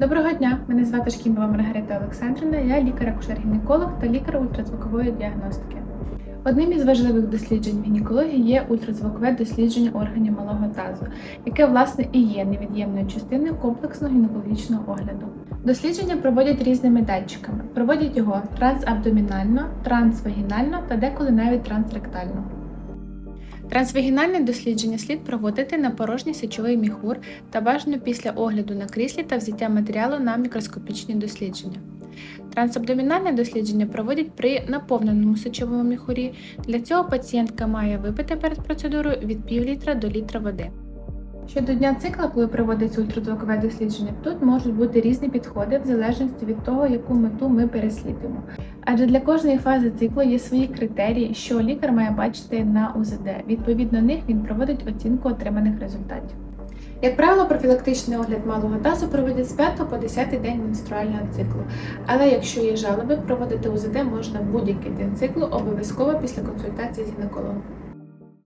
Доброго дня! Мене звати Шкімова Маргарита Олександрівна, я лікар-акушер-гінеколог та лікар ультразвукової діагностики. Одним із важливих досліджень в гінекології є ультразвукове дослідження органів малого тазу, яке власне і є невід'ємною частиною комплексного гінекологічного огляду. Дослідження проводять різними датчиками. Проводять його трансабдомінально, трансвагінально та деколи навіть трансректально. Трансвагінальне дослідження слід проводити на порожній сечовий міхур та бажано після огляду на кріслі та взяття матеріалу на мікроскопічні дослідження. Трансабдомінальне дослідження проводять при наповненому сечовому міхурі. Для цього пацієнтка має випити перед процедурою від пів літра до літра води. Щодо дня цикла, коли проводиться ультразвукове дослідження, тут можуть бути різні підходи в залежності від того, яку мету ми переслідуємо. Адже для кожної фази циклу є свої критерії, що лікар має бачити на УЗД. Відповідно них він проводить оцінку отриманих результатів. Як правило, профілактичний огляд малого тазу проводять з 5 по 10 день менструального циклу. Але якщо є жалоби, проводити УЗД можна будь-який день циклу, обов'язково після консультації з гінекологом.